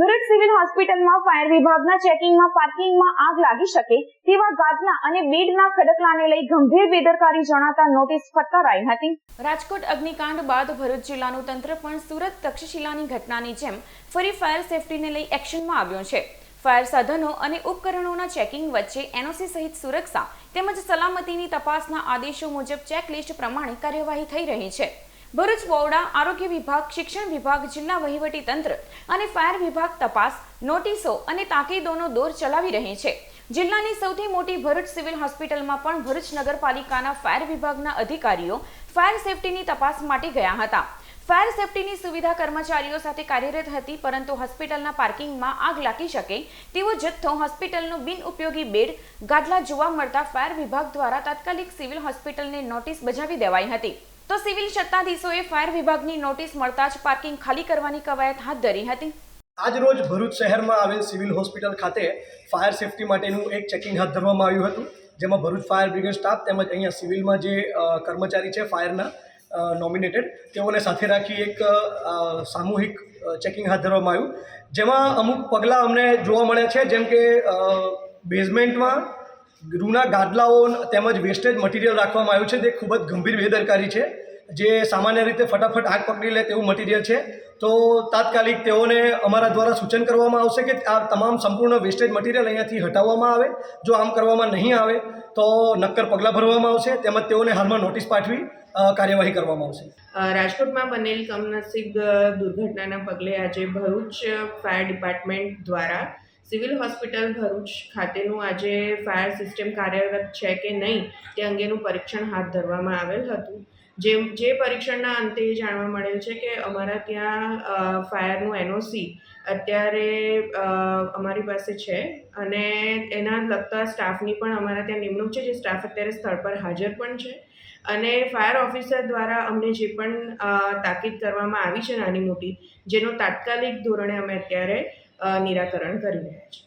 Bharuch civil હોસ્પિટલમાં, fire વિભાગના ચેકિંગમાં, પાર્કિંગમાં આગ લાગી શકે તેવા ગાદલા અને બેડના ખડકલાને લઈ ગંભીર બેદરકારી જણાતા નોટિસ ફટકારાઈ હતી. રાજકોટ અગ્નિકાંડ બાદ ભરૂચ જિલ્લાનું તંત્ર પણ સુરત તક્ષશિલાની ઘટનાની જેમ ફરી ફાયર સેફટીને લઈ એક્શનમાં આવ્યો છે. ફાયર સાધનો અને ઉપકરણોના ચેકિંગ વચ્ચે એનઓસી સહિત સુરક્ષા તેમજ સલામતીની તપાસના આદેશો મુજબ ચેકલિસ્ટ પ્રમાણે કાર્યવાહી થઈ રહી છે. ભરૂચ બોવડા આરોગ્ય વિભાગ, શિક્ષણ વિભાગ, જિલ્લા વહીવટી તંત્ર અને ફાયર વિભાગ તપાસ, નોટિસો અને તાકીદોનો દોર ચલાવી રહી છે. જિલ્લાની સૌથી મોટી ભરૂચ સિવિલ હોસ્પિટલમાં પણ ભરૂચ નગરપાલિકાના ફાયર વિભાગના અધિકારીઓ ફાયર સેફટીની તપાસ માટે ગયા હતા. ફાયર સેફટીની સુવિધા કર્મચારીઓ સાથે કાર્યરત હતી, પરંતુ હોસ્પિટલના પાર્કિંગમાં આગ લાગી શકે તેવો જથ્થો હોસ્પિટલનો બિનઉપયોગી બેડ, ગાદલા જોવા મળતા ફાયર વિભાગ દ્વારા તાત્કાલિક સિવિલ હોસ્પિટલને નોટિસ બજાવી દેવાઈ હતી. તો સિવિલ સત્તાધીશોએ ફાયર વિભાગની નોટિસ મળતા જ પાર્કિંગ ખાલી કરવાની કવાયત હાથ ધરી હતી. આજ રોજ ભરૂચ શહેરમાં આવેલ સિવિલ હોસ્પિટલ ખાતે ફાયર સેફટી માટેનું એક ચેકિંગ હાથ ધરવામાં આવ્યું હતું, જેમાં ભરૂચ ફાયર બ્રિગેડ સ્ટાફ તેમજ અહીંયા સિવિલમાં જે કર્મચારી છે ફાયરના નોમિનેટેડ તેઓને સાથે રાખી એક સામૂહિક ચેકિંગ હાથ ધરવામાં આવ્યું. જેમાં અમુક પગલાં અમને જોવા મળ્યા છે, જેમ કે બેઝમેન્ટમાં રૂના ગાદલાઓ તેમજ વેસ્ટેજ મટીરિયલ રાખવામાં આવ્યું છે, તે ખૂબ જ ગંભીર બેદરકારી છે. જે સામાન્ય રીતે ફટાફટ આગ પકડી લે તેવું મટીરિયલ છે, તો તાત્કાલિક તેઓને અમારા દ્વારા સૂચન કરવામાં આવશે કે આ તમામ સંપૂર્ણ વેસ્ટેજ મટીરિયલ અહીંયાથી હટાવવામાં આવે. જો આમ કરવામાં નહીં આવે, તો નક્કર પગલાં ભરવામાં આવશે, તેમજ તેઓને હાલમાં નોટિસ પાઠવી કાર્યવાહી કરવામાં આવશે. રાજકોટમાં બનેલ કમનસીબ દુર્ઘટનાના પગલે આજે ભરૂચ ફાયર ડિપાર્ટમેન્ટ દ્વારા સિવિલ હોસ્પિટલ ભરૂચ ખાતેનું આજે ફાયર સિસ્ટમ કાર્યરત છે કે નહીં તે અંગેનું પરીક્ષણ હાથ ધરવામાં આવેલ હતું. જે જે પરીક્ષણના અંતે એ જાણવા મળેલ છે કે અમારા ત્યાં ફાયરનું એનઓસી અત્યારે અમારી પાસે છે અને એના લગતા સ્ટાફની પણ અમારા ત્યાં નિમણૂક છે, જે સ્ટાફ અત્યારે સ્થળ પર હાજર પણ છે. અને ફાયર ઓફિસર દ્વારા અમને જે પણ તાકીદ કરવામાં આવી છે નાની મોટી, જેનો તાત્કાલિક ધોરણે અમે અત્યારે નિરાકરણ કરી રહ્યા છીએ.